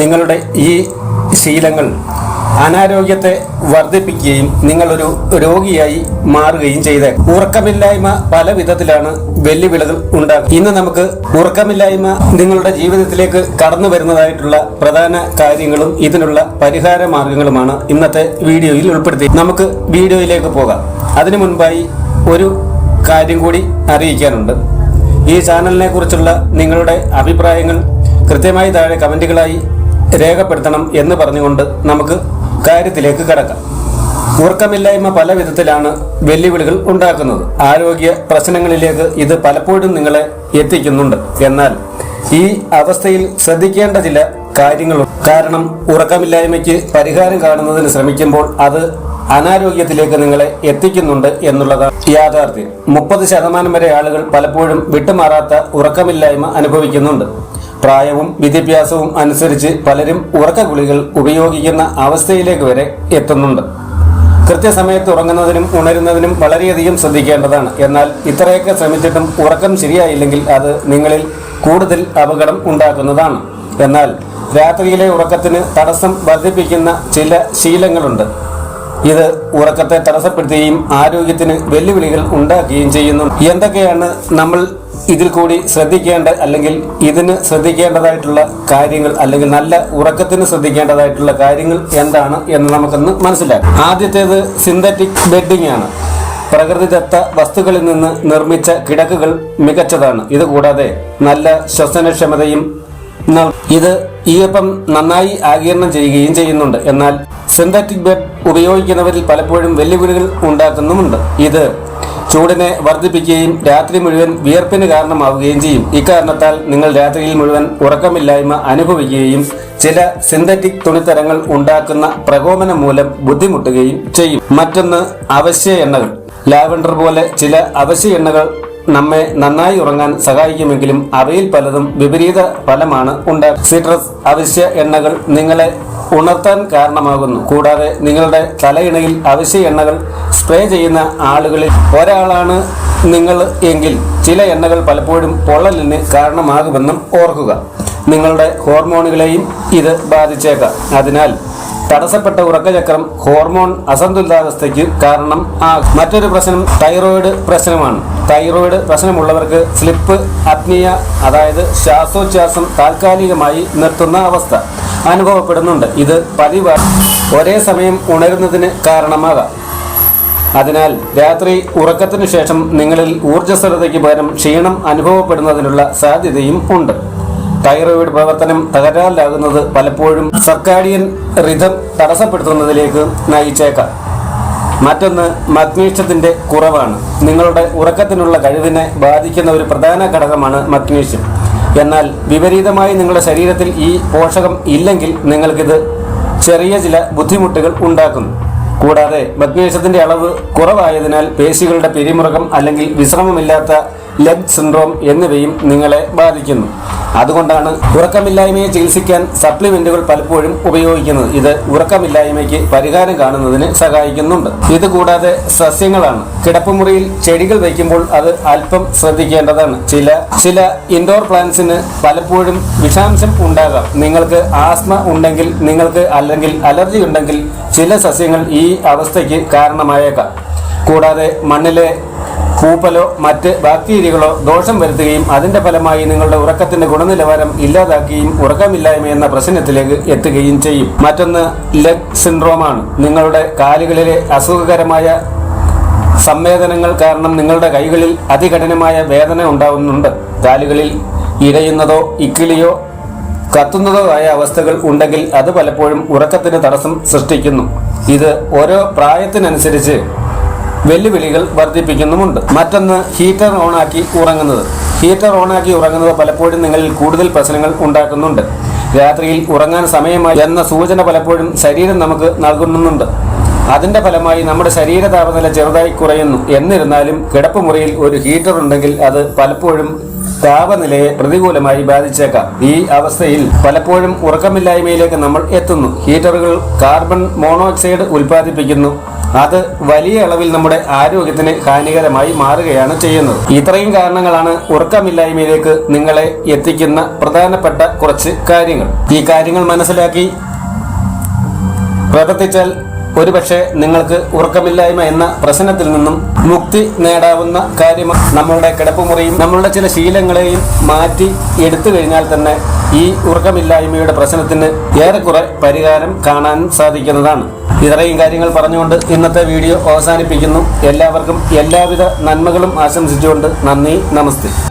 നിങ്ങളുടെ ഈ ശീലങ്ങൾ അനാരോഗ്യത്തെ വർദ്ധിപ്പിക്കുകയും നിങ്ങളൊരു രോഗിയായി മാറുകയും ചെയ്ത്. ഉറക്കമില്ലായ്മ പല വിധത്തിലാണ് വെല്ലുവിളികൾ ഉണ്ടാകും ഇന്ന് നമുക്ക് ഉറക്കമില്ലായ്മ നിങ്ങളുടെ ജീവിതത്തിലേക്ക് കടന്നു വരുന്നതായിട്ടുള്ള പ്രധാന കാര്യങ്ങളും ഇതിനുള്ള പരിഹാര മാർഗങ്ങളുമാണ് ഇന്നത്തെ വീഡിയോയിൽ ഉൾപ്പെടുത്തി നമുക്ക് വീഡിയോയിലേക്ക് പോകാം. അതിനു മുൻപായി ഒരു കാര്യം കൂടി അറിയിക്കാനുണ്ട്. ഈ ചാനലിനെ കുറിച്ചുള്ള നിങ്ങളുടെ അഭിപ്രായങ്ങൾ കൃത്യമായി താഴെ കമന്റുകളായി രേഖപ്പെടുത്തണം എന്ന് പറഞ്ഞുകൊണ്ട് നമുക്ക് കാര്യത്തിലേക്ക് കടക്കാം. ഉറക്കമില്ലായ്മ പല വിധത്തിലാണ് വെല്ലുവിളികൾ ഉണ്ടാക്കുന്നത്. ആരോഗ്യ പ്രശ്നങ്ങളിലേക്ക് ഇത് പലപ്പോഴും നിങ്ങളെ എത്തിക്കുന്നുണ്ട്. എന്നാൽ ഈ അവസ്ഥയിൽ ശ്രദ്ധിക്കേണ്ട ചില കാര്യങ്ങളുണ്ട്. കാരണം ഉറക്കമില്ലായ്മയ്ക്ക് പരിഹാരം കാണുന്നതിന് ശ്രമിക്കുമ്പോൾ അത് അനാരോഗ്യത്തിലേക്ക് നിങ്ങളെ എത്തിക്കുന്നുണ്ട് എന്നുള്ളതാണ് യാഥാർത്ഥ്യം. മുപ്പത് ശതമാനം വരെ ആളുകൾ പലപ്പോഴും വിട്ടുമാറാത്ത ഉറക്കമില്ലായ്മ അനുഭവിക്കുന്നുണ്ട്. പ്രായവും വിദ്യാഭ്യാസവും അനുസരിച്ച് പലരും ഉറക്ക ഗുളികൾ ഉപയോഗിക്കുന്ന അവസ്ഥയിലേക്ക് വരെ എത്തുന്നുണ്ട്. കൃത്യസമയത്ത് ഉറങ്ങുന്നതിനും ഉണരുന്നതിനും വളരെയധികം ശ്രദ്ധിക്കേണ്ടതാണ്. എന്നാൽ ഇത്രയൊക്കെ ശ്രമിച്ചിട്ടും ഉറക്കം ശരിയായില്ലെങ്കിൽ അത് നിങ്ങളിൽ കൂടുതൽ അപകടം ഉണ്ടാക്കുന്നതാണ്. എന്നാൽ രാത്രിയിലെ ഉറക്കത്തിന് തടസ്സം വർദ്ധിപ്പിക്കുന്ന ചില ശീലങ്ങളുണ്ട്. ഇത് ഉറക്കത്തെ തടസ്സപ്പെടുത്തുകയും ആരോഗ്യത്തിന് വെല്ലുവിളികൾ ഉണ്ടാക്കുകയും ചെയ്യുന്നു. എന്തൊക്കെയാണ് നമ്മൾ ഇതിൽ കൂടി ശ്രദ്ധിക്കേണ്ട അല്ലെങ്കിൽ ഇതിന് ശ്രദ്ധിക്കേണ്ടതായിട്ടുള്ള കാര്യങ്ങൾ അല്ലെങ്കിൽ നല്ല ഉറക്കത്തിന് ശ്രദ്ധിക്കേണ്ടതായിട്ടുള്ള കാര്യങ്ങൾ എന്താണ് എന്ന് നമുക്കൊന്ന് മനസ്സിലാക്കാം. ആദ്യത്തേത് സിന്തറ്റിക് ബെഡിംഗ് ആണ്. പ്രകൃതിദത്ത വസ്തുക്കളിൽ നിന്ന് നിർമ്മിച്ച കിടക്കുകൾ മികച്ചതാണ്. ഇത് കൂടാതെ നല്ല ശ്വസനക്ഷമതയും ഇത് ഈർപ്പം നന്നായി ആഗിരണം ചെയ്യുകയും ചെയ്യുന്നുണ്ട്. എന്നാൽ സിന്തറ്റിക് ബെഡ് ഉപയോഗിക്കുന്നവരിൽ പലപ്പോഴും വെല്ലുവിളികൾ ഉണ്ടാക്കുന്നുമുണ്ട്. ഇത് ചൂടിനെ വർദ്ധിപ്പിക്കുകയും രാത്രി മുഴുവൻ വിയർപ്പിന് കാരണമാവുകയും ചെയ്യും. ഇക്കാരണത്താൽ നിങ്ങൾ രാത്രിയിൽ മുഴുവൻ ഉറക്കമില്ലായ്മ അനുഭവിക്കുകയും ചില സിന്തറ്റിക് തുണിത്തരങ്ങൾ ഉണ്ടാക്കുന്ന പ്രകോപനം മൂലം ബുദ്ധിമുട്ടുകയും ചെയ്യും. മറ്റൊന്ന് അവശ്യ എണ്ണകൾ. ലാവൻഡർ പോലെ ചില അവശ്യ എണ്ണകൾ നമ്മെ നന്നായി ഉറങ്ങാൻ സഹായിക്കുമെങ്കിലും അവയിൽ പലതും വിപരീത ഫലമാണ് ഉണ്ടാക്കുക സിട്രസ് അവശ്യ എണ്ണകൾ നിങ്ങളെ ഉണർത്താൻ കാരണമാകുന്നു. കൂടാതെ നിങ്ങളുടെ തലയിണയിൽ അവശ്യ എണ്ണകൾ സ്പ്രേ ചെയ്യുന്ന ആളുകളിൽ ഒരാളാണ് നിങ്ങൾ എങ്കിൽ ചില എണ്ണകൾ പലപ്പോഴും പൊള്ളലിന് കാരണമാകുമെന്നും ഓർക്കുക. നിങ്ങളുടെ ഹോർമോണുകളെയും ഇത് ബാധിച്ചേക്കാം. അതിനാൽ തടസ്സപ്പെട്ട ഉറക്കചക്രം ഹോർമോൺ അസന്തുലിതാവസ്ഥയ്ക്ക് കാരണം ആ മറ്റൊരു പ്രശ്നം തൈറോയിഡ് പ്രശ്നമാണ്. തൈറോയിഡ് പ്രശ്നമുള്ളവർക്ക് സ്ലിപ്പ് അപ്നിയ അതായത് ശ്വാസോച്ഛ്വാസം താൽക്കാലികമായി നിർത്തുന്ന അവസ്ഥ അനുഭവപ്പെടുന്നുണ്ട്. ഇത് പതിവ് ഒരേ സമയം ഉണരുന്നതിന് കാരണമാകാം. അതിനാൽ രാത്രി ഉറക്കത്തിനു ശേഷം നിങ്ങളിൽ ഊർജസ്വലതയ്ക്ക് പകരം ക്ഷീണം അനുഭവപ്പെടുന്നതിനുള്ള സാധ്യതയും ഉണ്ട്. തൈറോയിഡ് പ്രവർത്തനം തകരാറിലാകുന്നത് പലപ്പോഴും സർക്കാഡിയൻ റിഥം തടസ്സപ്പെടുത്തുന്നതിലേക്ക് നയിച്ചേക്കാം. മറ്റൊന്ന് മഗ്നീഷ്യത്തിന്റെ കുറവാണ്. നിങ്ങളുടെ ഉറക്കത്തിനുള്ള കഴിവിനെ ബാധിക്കുന്ന ഒരു പ്രധാന ഘടകമാണ് മഗ്നീഷ്യം. എന്നാൽ വിപരീതമായി നിങ്ങളുടെ ശരീരത്തിൽ ഈ പോഷകം ഇല്ലെങ്കിൽ നിങ്ങൾക്കിത് ചെറിയ ചില ബുദ്ധിമുട്ടുകൾ ഉണ്ടാക്കുന്നു. കൂടാതെ മഗ്നീഷ്യത്തിന്റെ അളവ് കുറവായതിനാൽ പേശികളുടെ പിരിമുറുക്കം അല്ലെങ്കിൽ വിശ്രമമില്ലാത്ത ലെഗ് സിൻഡ്രോം എന്നിവയും നിങ്ങളെ ബാധിക്കുന്നു. അതുകൊണ്ടാണ് ഉറക്കമില്ലായ്മയെ ചികിത്സിക്കാൻ സപ്ലിമെന്റുകൾ പലപ്പോഴും ഉപയോഗിക്കുന്നത്. ഇത് ഉറക്കമില്ലായ്മയ്ക്ക് പരിഹാരം കാണുന്നതിന് സഹായിക്കുന്നുണ്ട്. ഇത് കൂടാതെ സസ്യങ്ങളാണ്. കിടപ്പുമുറിയിൽ ചെടികൾ വയ്ക്കുമ്പോൾ അത് അല്പം ശ്രദ്ധിക്കേണ്ടതാണ്. ചില ചില ഇൻഡോർ പ്ലാന്റ്സിന് പലപ്പോഴും വിഷാംശം ഉണ്ടാകാം. നിങ്ങൾക്ക് ആസ്മ ഉണ്ടെങ്കിൽ നിങ്ങൾക്ക് അല്ലെങ്കിൽ അലർജി ഉണ്ടെങ്കിൽ ചില സസ്യങ്ങൾ ഈ അവസ്ഥയ്ക്ക് കാരണമായേക്കാം. കൂടാതെ മണ്ണിലെ പൂപ്പലോ മറ്റ് ബാക്ടീരിയകളോ ദോഷം വരുത്തുകയും അതിന്റെ ഫലമായി നിങ്ങളുടെ ഉറക്കത്തിന്റെ ഗുണനിലവാരം ഇല്ലാതാക്കുകയും ഉറക്കമില്ലായ്മ എന്ന പ്രശ്നത്തിലേക്ക് എത്തുകയും ചെയ്യും. മറ്റൊന്ന് ലെഗ് സിൻഡ്രോമാണ് നിങ്ങളുടെ കാലുകളിലെ അസുഖകരമായ സംവേദനങ്ങൾ കാരണം നിങ്ങളുടെ കൈകളിൽ അതികഠിനമായ വേദന ഉണ്ടാവുന്നുണ്ട്. കാലുകളിൽ ഇഴയുന്നതോ ഇക്കിളിയോ കത്തുന്നതോ ആയ അവസ്ഥകൾ ഉണ്ടെങ്കിൽ അത് പലപ്പോഴും ഉറക്കത്തിന് തടസ്സം സൃഷ്ടിക്കുന്നു. ഇത് ഓരോ പ്രായത്തിനനുസരിച്ച് വെല്ലുവിളികൾ വർദ്ധിപ്പിക്കുന്നുമുണ്ട്. മറ്റൊന്ന് ഹീറ്റർ ഓണാക്കി ഉറങ്ങുന്നത്. ഹീറ്റർ ഓണാക്കി ഉറങ്ങുന്നത് പലപ്പോഴും നിങ്ങളിൽ കൂടുതൽ പ്രശ്നങ്ങൾ ഉണ്ടാക്കുന്നുണ്ട്. രാത്രിയിൽ ഉറങ്ങാൻ സമയമായി എന്ന സൂചന പലപ്പോഴും ശരീരം നമുക്ക് നൽകുന്നുണ്ട് അതിന്റെ ഫലമായി നമ്മുടെ ശരീര താപനില ചെറുതായി കുറയുന്നു. എന്നിരുന്നാലും കിടപ്പുമുറിയിൽ ഒരു ഹീറ്റർ ഉണ്ടെങ്കിൽ അത് പലപ്പോഴും താപനിലയെ പ്രതികൂലമായി ബാധിച്ചേക്കാം. ഈ അവസ്ഥയിൽ പലപ്പോഴും ഉറക്കമില്ലായ്മയിലേക്ക് നമ്മൾ എത്തുന്നു. ഹീറ്ററുകൾ കാർബൺ മോണോക്സൈഡ് ഉൽപ്പാദിപ്പിക്കുന്നു. അത് വലിയ അളവിൽ നമ്മുടെ ആരോഗ്യത്തിന് ഹാനികരമായി മാറുകയാണ് ചെയ്യുന്നത്. ഇത്രയും കാരണങ്ങളാണ് ഉറക്കമില്ലായ്മയിലേക്ക് നിങ്ങളെ എത്തിക്കുന്ന പ്രധാനപ്പെട്ട കുറച്ച് കാര്യങ്ങൾ. ഈ കാര്യങ്ങൾ മനസ്സിലാക്കി പ്രവർത്തിച്ചാൽ ഒരുപക്ഷെ നിങ്ങൾക്ക് ഉറക്കമില്ലായ്മ എന്ന പ്രശ്നത്തിൽ നിന്നും മുക്തി നേടാവുന്ന കാര്യം നമ്മളുടെ കിടപ്പുമുറിയും നമ്മളുടെ ചില ശീലങ്ങളെയും മാറ്റി എടുത്തു കഴിഞ്ഞാൽ തന്നെ ഈ ഉറക്കമില്ലായ്മയുടെ പ്രശ്നത്തിന് ഏറെക്കുറെ പരിഹാരം കാണാൻ സാധിക്കുന്നതാണ്. ഇത്രയും കാര്യങ്ങൾ പറഞ്ഞുകൊണ്ട് ഇന്നത്തെ വീഡിയോ അവസാനിപ്പിക്കുന്നു. എല്ലാവർക്കും എല്ലാവിധ നന്മകളും ആശംസിച്ചുകൊണ്ട് നന്ദി നമസ്തേ.